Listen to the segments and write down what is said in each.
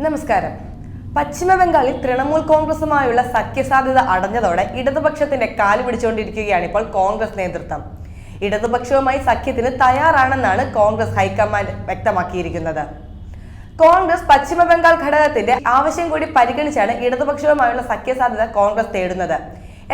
നമസ്കാരം. പശ്ചിമ ബംഗാളിൽ തൃണമൂൽ കോൺഗ്രസുമായുള്ള സഖ്യസാധ്യത അടഞ്ഞതോടെ ഇടതുപക്ഷത്തിന്റെ കാൽ പിടിച്ചുകൊണ്ടിരിക്കുകയാണ് ഇപ്പോൾ കോൺഗ്രസ് നേതൃത്വം. ഇടതുപക്ഷവുമായി സഖ്യത്തിന് തയ്യാറാണെന്നാണ് കോൺഗ്രസ് ഹൈക്കമാൻഡ് വ്യക്തമാക്കിയിരിക്കുന്നത്. കോൺഗ്രസ് പശ്ചിമ ബംഗാൾ ഘടകത്തിന്റെ ആവശ്യം കൂടി പരിഗണിച്ചാണ് ഇടതുപക്ഷവുമായുള്ള സഖ്യസാധ്യത കോൺഗ്രസ് തേടുന്നത്.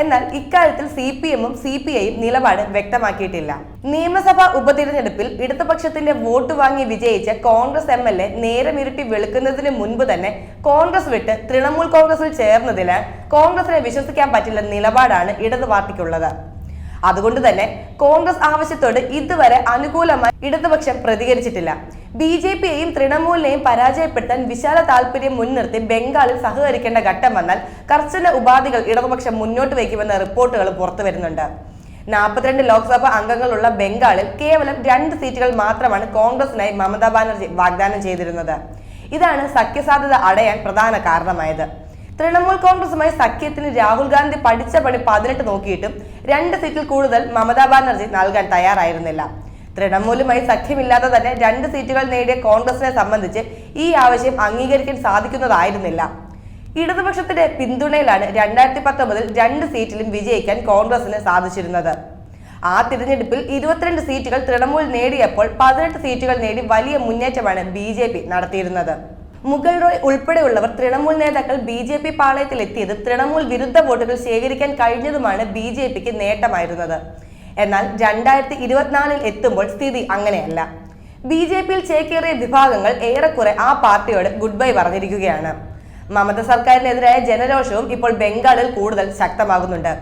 എന്നാൽ ഇക്കാര്യത്തിൽ സി പി എമ്മും സി പി ഐയും നിലപാട് വ്യക്തമാക്കിയിട്ടില്ല. നിയമസഭാ ഉപതിരഞ്ഞെടുപ്പിൽ ഇടതുപക്ഷത്തിന്റെ വോട്ട് വാങ്ങി വിജയിച്ച കോൺഗ്രസ് എം എൽ എ നേരമിരുട്ടി വെളുക്കുന്നതിന് മുൻപ് തന്നെ കോൺഗ്രസ് വിട്ട് തൃണമൂൽ കോൺഗ്രസിൽ ചേർന്നതിനാൽ കോൺഗ്രസിനെ വിശ്വസിക്കാൻ പറ്റില്ല നിലപാടാണ് ഇടതു പാർട്ടിക്കുള്ളത് അതുകൊണ്ട് തന്നെ കോൺഗ്രസ് ആവശ്യത്തോട് ഇതുവരെ അനുകൂലമായി ഇടതുപക്ഷം പ്രതികരിച്ചിട്ടില്ല. ബി ജെ പിയെയും തൃണമൂലിനെയും പരാജയപ്പെടുത്താൻ വിശാല താല്പര്യം മുൻനിർത്തി ബംഗാളിൽ സഹകരിക്കേണ്ട ഘട്ടം വന്നാൽ കർശന ഉപാധികൾ ഇടതുപക്ഷം മുന്നോട്ട് വയ്ക്കുമെന്ന റിപ്പോർട്ടുകൾ പുറത്തു വരുന്നുണ്ട്. നാൽപ്പത്തിരണ്ട് ലോക്സഭാ അംഗങ്ങളുള്ള ബംഗാളിൽ കേവലം രണ്ട് സീറ്റുകൾ മാത്രമാണ് കോൺഗ്രസിനായി മമതാ ബാനർജി വാഗ്ദാനം ചെയ്തിരുന്നത്. ഇതാണ് സഖ്യസാധ്യത അടയാൻ പ്രധാന കാരണമായത്. തൃണമൂൽ കോൺഗ്രസുമായി സഖ്യത്തിന് രാഹുൽ ഗാന്ധി പഠിച്ച പണി പതിനെട്ട് നോക്കിയിട്ടും രണ്ട് സീറ്റിൽ കൂടുതൽ മമതാ ബാനർജി നൽകാൻ തയ്യാറായിരുന്നില്ല. തൃണമൂലുമായി സഖ്യമില്ലാതെ തന്നെ രണ്ട് സീറ്റുകൾ നേടിയ കോൺഗ്രസിനെ സംബന്ധിച്ച് ഈ ആവശ്യം അംഗീകരിക്കാൻ സാധിക്കുന്നതായിരുന്നില്ല. ഇടതുപക്ഷത്തിന്റെ പിന്തുണയിലാണ് രണ്ടായിരത്തി പത്തൊമ്പതിൽ രണ്ട് സീറ്റിലും വിജയിക്കാൻ കോൺഗ്രസിന് സാധിച്ചിരുന്നത്. ആ തിരഞ്ഞെടുപ്പിൽ ഇരുപത്തിരണ്ട് സീറ്റുകൾ തൃണമൂൽ നേടിയപ്പോൾ പതിനെട്ട് സീറ്റുകൾ നേടി വലിയ മുന്നേറ്റമാണ് ബി നടത്തിയിരുന്നത്. മുഗൾ റോയ് ഉൾപ്പെടെയുള്ളവർ തൃണമൂൽ നേതാക്കൾ ബി ജെ പി പാളയത്തിലെത്തിയത് തൃണമൂൽ വിരുദ്ധ വോട്ടുകൾ ശേഖരിക്കാൻ കഴിഞ്ഞതുമാണ് ബി ജെ പിക്ക് നേട്ടമായിരുന്നത്. എന്നാൽ രണ്ടായിരത്തി ഇരുപത്തിനാലിൽ എത്തുമ്പോൾ സ്ഥിതി അങ്ങനെയല്ല. ബി ജെ പിയിൽ ചേക്കേറിയ വിഭാഗങ്ങൾ ഏറെക്കുറെ ആ പാർട്ടിയോട് ഗുഡ് ബൈ പറഞ്ഞിരിക്കുകയാണ്. മമത സർക്കാരിനെതിരായ ജനരോഷവും ഇപ്പോൾ ബംഗാളിൽ കൂടുതൽ ശക്തമാകുന്നുണ്ട്.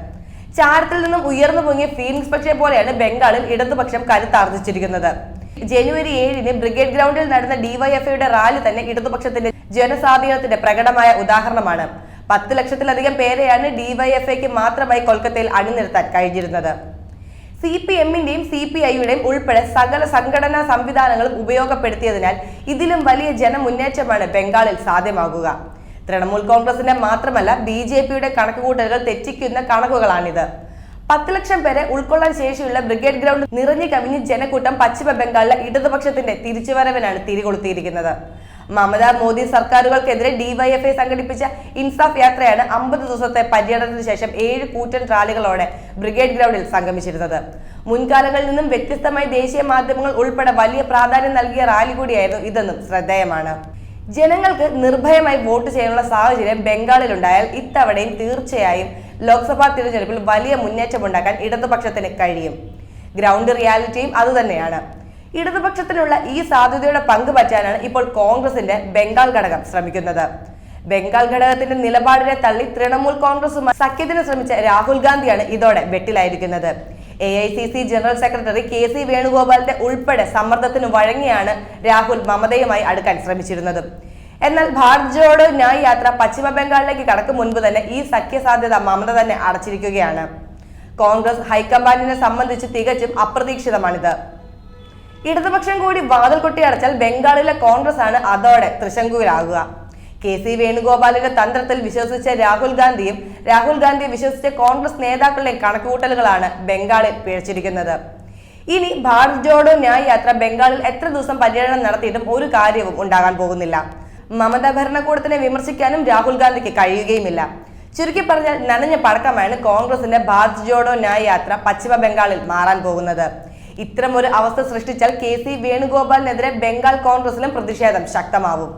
ചാരത്തിൽ നിന്നും ഉയർന്നു പൊങ്ങിയ ഫീനിക്സ് പക്ഷേ പോലെയാണ് ബംഗാളിൽ ഇടതുപക്ഷം കരുത്താർജിച്ചിരിക്കുന്നത്. ജനുവരി ഏഴിന് ബ്രിഗേഡ് ഗ്രൗണ്ടിൽ നടന്ന ഡിവൈഎഫ്ഐയുടെ റാലി തന്നെ ഇടതുപക്ഷത്തിന്റെ ജനസ്വാധീനത്തിന്റെ പ്രകടമായ ഉദാഹരണമാണ്. പത്ത് ലക്ഷത്തിലധികം പേരെയാണ് ഡിവൈഎഫ്ഐക്ക് മാത്രമായി കൊൽക്കത്തയിൽ അണിനിരത്താൻ കഴിഞ്ഞിരുന്നത്. സി പി എമ്മിന്റെയും സി പി ഐയുടെയും ഉൾപ്പെടെ സകല സംഘടനാ സംവിധാനങ്ങളും ഉപയോഗപ്പെടുത്തിയതിനാൽ ഇതിലും വലിയ ജനമുന്നേറ്റമാണ് ബംഗാളിൽ സാധ്യമാകുക. തൃണമൂൽ കോൺഗ്രസിന്റെ മാത്രമല്ല ബി ജെ പിയുടെ കണക്കുകൂട്ടലുകൾ തെറ്റിക്കുന്ന കണക്കുകളാണിത്. പത്ത് ലക്ഷം പേരെ ഉൾക്കൊള്ളാൻ ശേഷിയുള്ള ബ്രിഗേഡ് ഗ്രൗണ്ട് നിറഞ്ഞു കവിഞ്ഞ് ജനക്കൂട്ടം പശ്ചിമ ബംഗാളിലെ ഇടതുപക്ഷത്തിന്റെ തിരിച്ചുവരവിനാണ് തിരികൊളുത്തിയിരിക്കുന്നത്. മമതാ മോദി സർക്കാരുകൾക്കെതിരെ ഡിവൈഎഫ്ഐ സംഘടിപ്പിച്ച ഇൻസാഫ് യാത്രയാണ് അമ്പത് ദിവസത്തെ പര്യടനത്തിന് ശേഷം ഏഴ് കൂറ്റൻ റാലികളോടെ ബ്രിഗേഡ് ഗ്രൗണ്ടിൽ സംഗമിച്ചിരുന്നത്. മുൻകാലങ്ങളിൽ നിന്നും വ്യത്യസ്തമായി ദേശീയ മാധ്യമങ്ങൾ ഉൾപ്പെടെ വലിയ പ്രാധാന്യം നൽകിയ റാലി കൂടിയായിരുന്നു ഇതെന്നും ശ്രദ്ധേയമാണ്. ജനങ്ങൾക്ക് നിർഭയമായി വോട്ട് ചെയ്യാനുള്ള സാഹചര്യം ബംഗാളിലുണ്ടായാൽ ഇത്തവണയും തീർച്ചയായും ലോക്സഭാ തിരഞ്ഞെടുപ്പിൽ വലിയ മുന്നേറ്റമുണ്ടാക്കാൻ ഇടതുപക്ഷത്തിന് കഴിയും. ഗ്രൗണ്ട് റിയാലിറ്റിയും അതുതന്നെയാണ്. ഇടതുപക്ഷത്തിനുള്ള ഈ സാധ്യതയുടെ പങ്ക് പറ്റാനാണ് ഇപ്പോൾ കോൺഗ്രസിന്റെ ബംഗാൾ ഘടകം ശ്രമിക്കുന്നത്. ബംഗാൾ ഘടകത്തിന്റെ നിലപാടിനെ തള്ളി തൃണമൂൽ കോൺഗ്രസുമായി സഖ്യത്തിന് ശ്രമിച്ച രാഹുൽ ഗാന്ധിയാണ് ഇതോടെ വെട്ടിലായിരിക്കുന്നത്. A I C C general secretary K C വേണുഗോപാലിന്റെ ഉൾപ്പെടെ സമ്മർദ്ദത്തിന് വഴങ്ങിയാണ് രാഹുൽ മമതയുമായി അടുക്കാൻ ശ്രമിച്ചിരുന്നത്. എന്നാൽ ഭാരത് ജോഡോ ന്യായ് യാത്ര പശ്ചിമ ബംഗാളിലേക്ക് കടക്കും മുൻപ് തന്നെ ഈ സഖ്യസാധ്യത മമത തന്നെ അടച്ചിരിക്കുകയാണ്. കോൺഗ്രസ് ഹൈക്കമാൻഡിനെ സംബന്ധിച്ച് തികച്ചും അപ്രതീക്ഷിതമാണിത്. ഇടതുപക്ഷം കൂടി വാതിൽ കൊട്ടി അടച്ചാൽ ബംഗാളിലെ കോൺഗ്രസ് ആണ് അതോടെ തൃശങ്കുവിലാകുക. കെ സി വേണുഗോപാലിന്റെ തന്ത്രത്തിൽ വിശ്വസിച്ച രാഹുൽ ഗാന്ധിയും രാഹുൽ ഗാന്ധി വിശ്വസിച്ച കോൺഗ്രസ് നേതാക്കളുടെയും കണക്കുകൂട്ടലുകളാണ് ബംഗാളിൽ പിഴച്ചിരിക്കുന്നത്. ഇനി ഭാരത് ജോഡോ ന്യായ് യാത്ര ബംഗാളിൽ എത്ര ദിവസം പര്യടനം നടത്തിയിട്ടും ഒരു കാര്യവും ഉണ്ടാകാൻ പോകുന്നില്ല. മമതാ ഭരണകൂടത്തിനെ വിമർശിക്കാനും രാഹുൽ ഗാന്ധിക്ക് കഴിയുകയുമില്ല. ചുരുക്കി പറഞ്ഞാൽ നനഞ്ഞ പടക്കമാണ് കോൺഗ്രസിന്റെ ഭാരത് ജോഡോ ന്യായ യാത്ര പശ്ചിമ ബംഗാളിൽ മാറാൻ പോകുന്നത്. ഒരു അവസ്ഥ സൃഷ്ടിച്ചാൽ കെ സി വേണുഗോപാലിനെതിരെ ബംഗാൾ കോൺഗ്രസിലും പ്രതിഷേധം ശക്തമാവും.